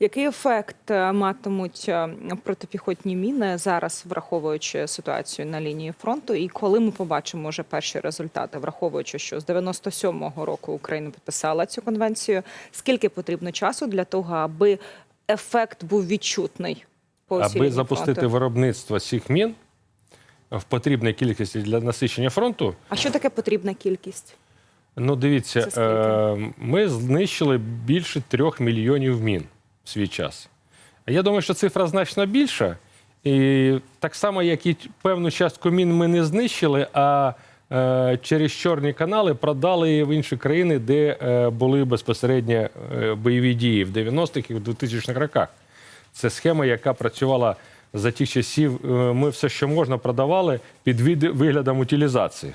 Який ефект е, матимуть е, протипіхотні міни зараз, враховуючи ситуацію на лінії фронту, і коли ми побачимо вже перші результати, враховуючи, що з 97-го року Україна підписала цю конвенцію, скільки потрібно часу для того, аби ефект був відчутний по Аби запустити фронту? виробництво цих мін в потрібній кількості для насичення фронту, А що таке потрібна кількість? ну дивіться, е, ми знищили більше трьох мільйонів мін свій час. Я думаю, що цифра значно більша. І так само, як і певну частку мін ми не знищили, а е, через чорні канали продали в інші країни, де е, були безпосередньо е, бойові дії в 90-х і в 2000-х роках. Це схема, яка працювала за тих часів. е, Ми все, що можна, продавали під виглядом утилізації.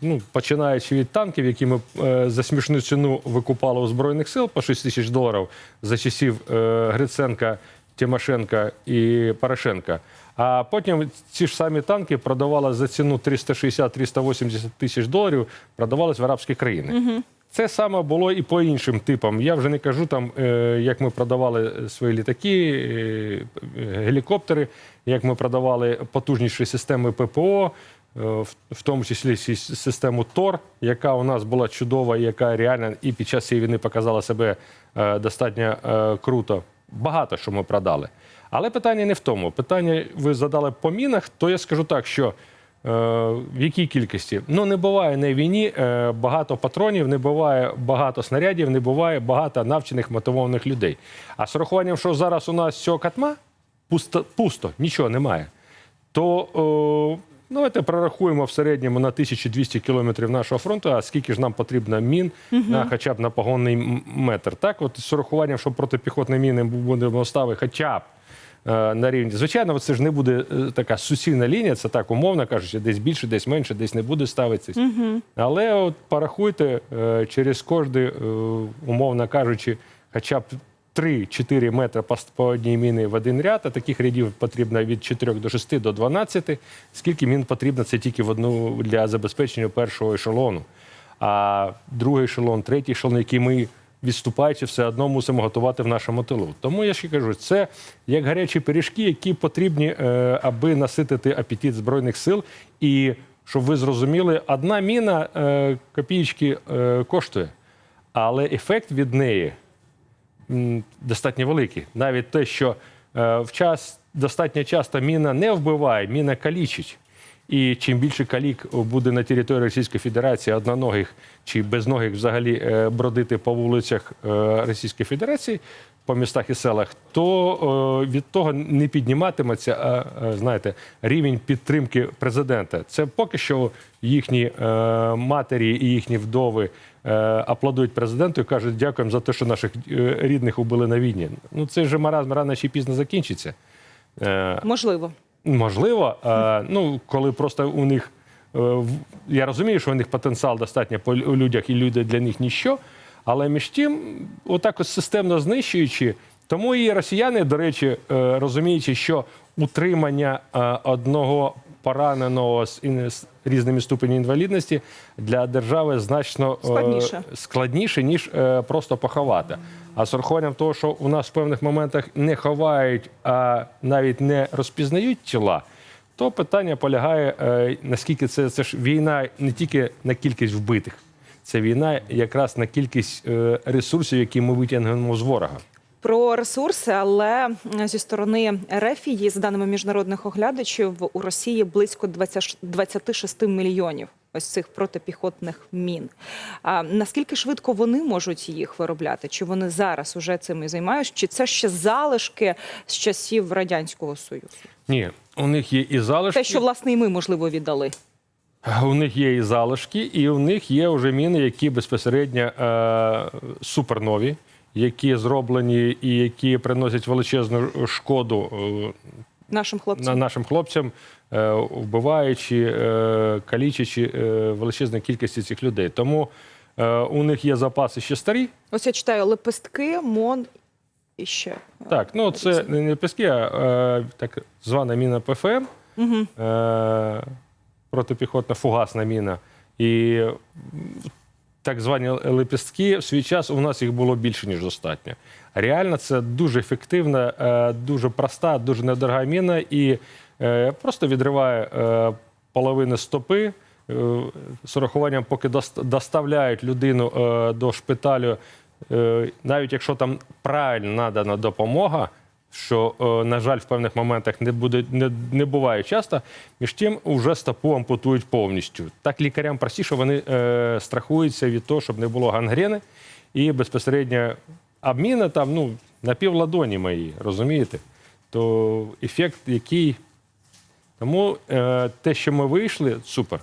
Ну, починаючи від танків, які ми е, за смішну ціну викупали у Збройних сил по 6 тисяч доларів за часів е, Гриценка, Тимошенка і Порошенка. А потім ці ж самі танки продавали за ціну 360-380 тисяч доларів, продавались в арабські країни. Це саме було і по іншим типам. Я вже не кажу там, е, як ми продавали свої літаки, е, гелікоптери, як ми продавали потужніші системи ППО, е, в- в тому числі систему ТОР, яка у нас була чудова, яка реально і під час цієї війни показала себе е, достатньо е, круто. Багато що ми продали. Але питання не в тому. Питання ви задали по мінах, то я скажу так, що Е, В якій кількості? Ну не буває на війні е, багато патронів, не буває багато снарядів, не буває багато навчених мотивованих людей. А з урахуванням, що зараз у нас цього катма пусто, пусто нічого немає. То давайте прорахуємо в середньому на 1200 кілометрів нашого фронту, а скільки ж нам потрібно мін на хоча б на погонний метр. Так, от з урахуванням, що протипіхотні міни будемо ставити хоча б е, на рівні. Звичайно, це ж не буде е, така суцільна лінія, це так умовно кажучи, десь більше, десь менше, десь не буде ставитися. Але от порахуйте е, через кожний, е, умовно кажучи, хоча б 3-4 метри по, одній міні в один ряд, а таких рядів потрібно від 4 до 6 до 12. Скільки мін потрібно, це тільки в одну для забезпечення першого ешелону. А другий ешелон, третій ешелон, який ми відступаючи, все одно мусимо готувати в нашому тилу. Тому я ще кажу, це як гарячі пиріжки, які потрібні, е, аби наситити апетит Збройних сил. І щоб ви зрозуміли, одна міна е, копійки е, коштує, але ефект від неї достатньо великий. Навіть те, що е, в час достатньо часто міна не вбиває, міна калічить. І чим більше калік буде на території Російської Федерації одноногих чи безногих взагалі е, бродити по вулицях е, Російської Федерації, по містах і селах, то від того не підніматиметься, знаєте, рівень підтримки президента. Це поки що їхні матері і їхні вдови аплодують президенту і кажуть, дякуємо за те, що наших е, рідних убили на війні. Ну це вже маразм рано чи пізно закінчиться. Е, Можливо. Можливо, е, ну коли просто у них е, я розумію, що у них потенціал достатньо по людях, і люди для них ніщо. Але між тим, отак ось системно знищуючи, тому і росіяни, до речі, е, розуміючи, що утримання е, одного пораненого з ін- з різними ступенями інвалідності для держави значно е, Складніше. складніше, ніж е, просто поховати. А з урахуванням того, що у нас в певних моментах не ховають, а навіть не розпізнають тіла, то питання полягає, е, наскільки це, це ж війна не тільки на кількість вбитих, це війна якраз на кількість ресурсів, які ми витягнемо з ворога. Про ресурси, але зі сторони Рефії, за даними міжнародних оглядачів, у Росії близько 20 26 мільйонів ось цих протипіхотних мін. А наскільки швидко вони можуть їх виробляти? Чи вони зараз уже цим і займаються? Чи це ще залишки з часів радянського союзу? Ні, у них є і залишки. Те, що власне і ми можливо віддали. У них є і залишки, і у них є вже міни, які безпосередньо е, супернові, які зроблені і які приносять величезну шкоду е, Нашим хлопцям нашим хлопцям, е, вбиваючи, е, калічачи величезну кількість цих людей. Тому у них є запаси ще старі. ось я читаю лепестки, мон і ще Так, ну це не піски, а так звана міна ПФМ, е, протипіхотна фугасна міна. І так звані лепістки, в свій час у нас їх було більше, ніж достатньо. Реально, це дуже ефективна, е, дуже проста, дуже недорога міна і е, просто відриває е, половину стопи. З урахуванням, поки дос- доставляють людину до шпиталю, навіть якщо там правильно надана допомога, що, е, на жаль, в певних моментах не буде не, не буває часто. Між тим, вже стопу ампутують повністю. Так лікарям простіше, вони е, страхуються від того, щоб не було гангрени і безпосередньо обміна там ну, на півладоні мої, розумієте? То ефект, який. Тому е, те, що ми вийшли, супер.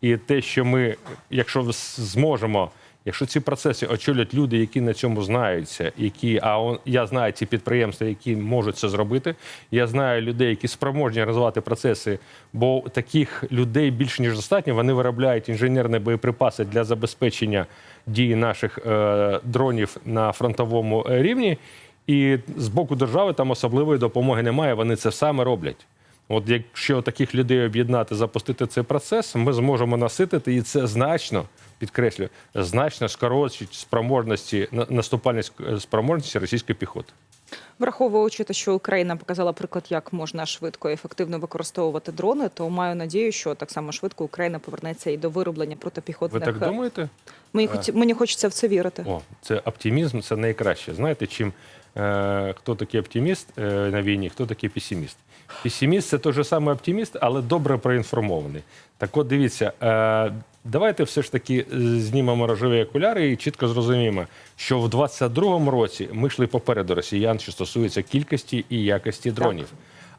І те, що ми, якщо зможемо, якщо ці процеси очолять люди, які на цьому знаються, які, а он, я знаю ці підприємства, які можуть це зробити. Я знаю людей, які спроможні розвивати процеси, бо таких людей більше ніж достатньо. Вони виробляють інженерні боєприпаси для забезпечення дії наших е, дронів на фронтовому е, рівні. І з боку держави там особливої допомоги немає. Вони це саме роблять. От якщо таких людей об'єднати, запустити цей процес, ми зможемо наситити, і це значно підкреслюю, значно скорочить спроможності на- наступальні спроможності російської піхоти. Враховуючи те, що Україна показала приклад, як можна швидко і ефективно використовувати дрони, то маю надію, що так само швидко Україна повернеться і до вироблення Ви протипіхотних. так думаєте? Мені, хоті- мені хочеться в це вірити. О, це оптимізм, це найкраще. Знаєте, чим е, хто такий оптиміст е, на війні, хто такий песиміст? Песиміст це той же самий оптиміст, але добре проінформований. Так от дивіться, е, давайте все ж таки е, знімемо рожеві окуляри і чітко зрозуміємо, що в 22-му році ми йшли попереду росіян, що стосується кількості і якості дронів.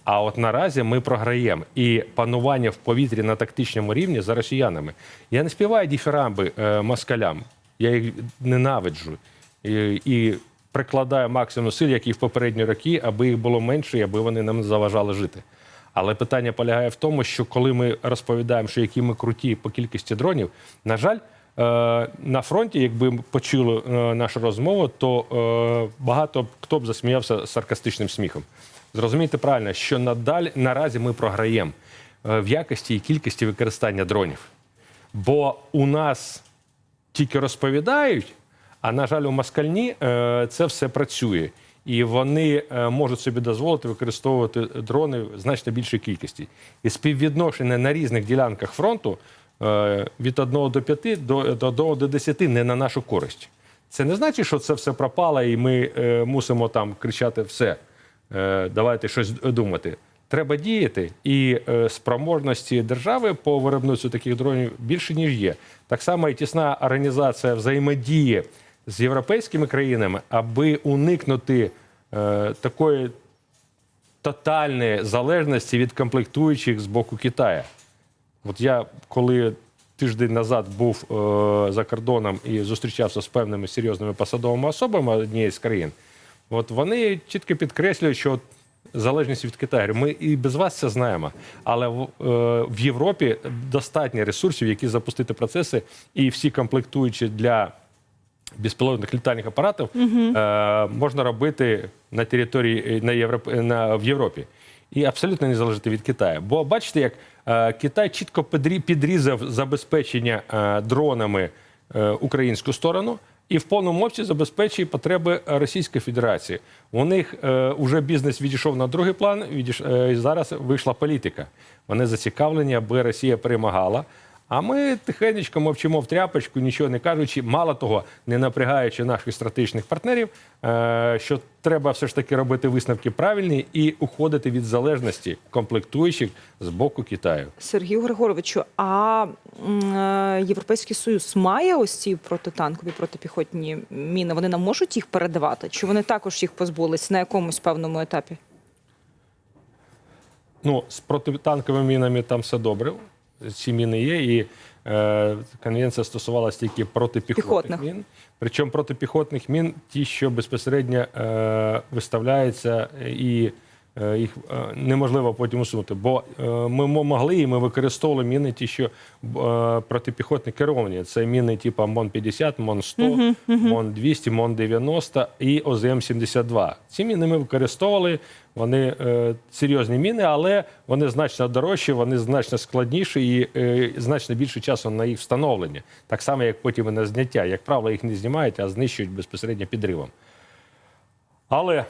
А от наразі ми програємо і панування в повітрі на тактичному рівні за росіянами. Я не співаю діфірамби е, москалям, я їх ненавиджу і, і прикладаю максимум сил, як і в попередні роки, аби їх було менше, і аби вони нам заважали жити. Але питання полягає в тому, що коли ми розповідаємо, що які ми круті по кількості дронів, на жаль, е, на фронті, якби почули е, нашу розмову, то е, багато хто б засміявся саркастичним сміхом. Зрозумійте правильно, що надалі наразі ми програємо в якості і кількості використання дронів. Бо у нас тільки розповідають, а на жаль, у москальні це все працює. І вони е, можуть собі дозволити використовувати дрони в значно більшій кількості. І співвідношення на різних ділянках фронту е, від 1 до 5 до, до, до, до 10 не на нашу користь. Це не значить, що це все пропало, і ми е, мусимо там кричати все. Давайте щось думати. Треба діяти, і спроможності держави по виробництву таких дронів більше ніж є. Так само і тісна організація взаємодії з європейськими країнами, аби уникнути е, такої тотальної залежності від комплектуючих з боку Китаю. От я коли тиждень назад був е, за кордоном і зустрічався з певними серйозними посадовими особами однієї з країн, от вони чітко підкреслюють, що залежність від Китаю. Ми і без вас це знаємо. Але в, е, в Європі достатньо ресурсів, які запустити процеси, і всі комплектуючі для безпілотних літальних апаратів е, можна робити на території на Європ... на, в Європі. І абсолютно не залежати від Китаю. Бо бачите, як е, Китай чітко підрі- підрізав забезпечення е, дронами е, українську сторону і в повному обсязі забезпечує потреби Російської Федерації. У них е, вже бізнес відійшов на другий план, відійш... е, зараз вийшла політика. Вони зацікавлені, аби Росія перемагала. А ми тихенечко мовчимо в тряпочку, нічого не кажучи, мало того, не напрягаючи наших стратегічних партнерів, е, що треба все ж таки робити висновки правильні і уходити від залежності комплектуючих з боку Китаю. Сергію Григоровичу, а е, Європейський Союз має ось ці протитанкові протипіхотні міни? Вони нам можуть їх передавати? Чи вони також їх позбулись на якомусь певному етапі? Ну, з протитанковими мінами там все добре. Ці міни є, і е, конвенція стосувалася тільки протипіхотних Піхотних. мін. Причому протипіхотних мін, ті, що безпосередньо е, виставляються і е, їх е, неможливо потім усунути. Бо е, ми могли і ми використовували міни ті, що е, протипіхотні керовані. Це міни типу МОН-50, МОН-100, МОН-200, МОН-90 і ОЗМ-72. Ці міни ми використовували. Вони е, серйозні міни, але вони значно дорожчі, вони значно складніші і е, значно більше часу на їх встановлення. Так само, як потім і на зняття. Як правило, їх не знімають, а знищують безпосередньо підривом. Але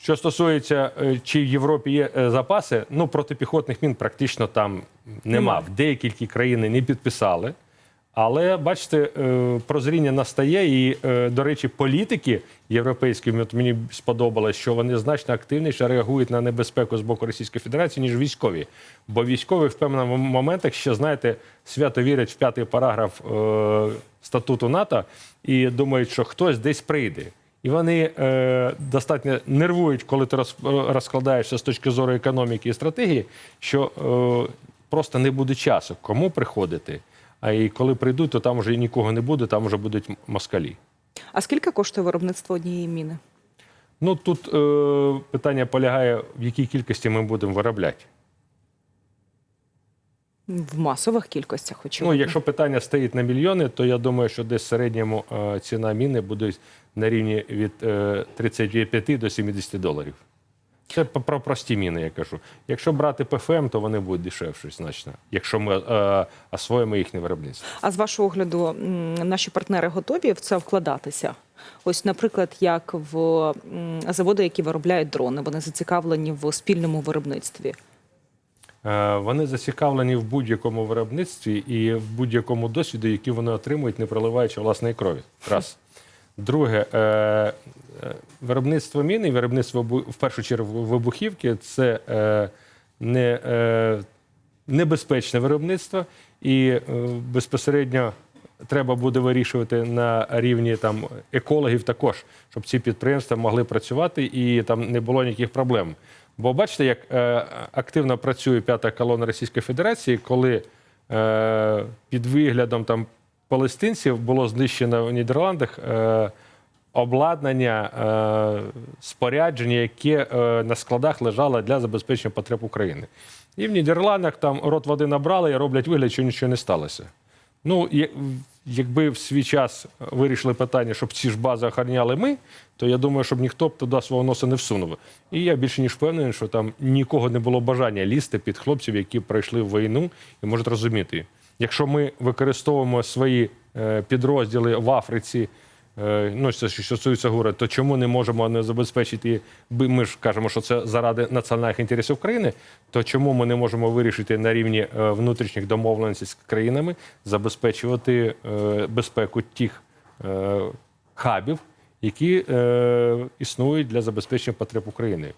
що стосується, е, чи в Європі є е, запаси, ну протипіхотних мін практично там нема. В деякі країни не підписали. Але бачите, е, прозріння настає, і, до речі, політики європейські, мені сподобалось, що вони значно активніше реагують на небезпеку з боку Російської Федерації, ніж військові. Бо військові в певних моментах ще знаєте, свято вірять в п'ятий параграф статуту НАТО і думають, що хтось десь прийде. І вони е, достатньо нервують, коли ти роз- розкладаєшся з точки зору економіки і стратегії, що е, просто не буде часу, кому приходити. А і коли прийдуть, то там вже нікого не буде, там вже будуть москалі. А скільки коштує виробництво однієї міни? Ну тут е, питання полягає, в якій кількості ми будемо виробляти. В масових кількостях, Ну, якщо питання стоїть на мільйони, то я думаю, що десь в середньому е, ціна міни буде на рівні від е, 35 до 70 доларів. Це про прості міни, я кажу. Якщо брати ПФМ, то вони будуть дешевші значно, якщо ми е, освоїмо їхнє виробництво. А з вашого огляду, наші партнери готові в це вкладатися? Ось, наприклад, як в заводи, які виробляють дрони, вони зацікавлені в спільному виробництві. Е, Вони зацікавлені в будь-якому виробництві і в будь-якому досвіду, який вони отримують, не проливаючи власної крові. Раз. Друге, е, е, виробництво міни, виробництво в першу чергу вибухівки це не, небезпечне виробництво, і безпосередньо треба буде вирішувати на рівні там екологів також, щоб ці підприємства могли працювати і там не було ніяких проблем. Бо бачите, як е, активно працює п'ята колона Російської Федерації, коли е, під виглядом там палестинців було знищено в Нідерландах е, обладнання, е, спорядження, яке е, на складах лежало для забезпечення потреб України. І в Нідерландах там рот води набрали і роблять вигляд, що нічого не сталося. Ну, якби в свій час вирішили питання, щоб ці ж бази охороняли ми, то я думаю, щоб ніхто б туди свого носа не всунув. І я більше ніж впевнений, що там нікого не було бажання лізти під хлопців, які пройшли війну і можуть розуміти. Якщо ми використовуємо свої е, підрозділи в Африці, ну це що стосується ГУРа, то чому не можемо не забезпечити? Ми ж кажемо, що це заради національних інтересів країни. То чому ми не можемо вирішити на рівні е, внутрішніх домовленостей з країнами забезпечувати е, безпеку тих е, хабів, які е, існують для забезпечення потреб України?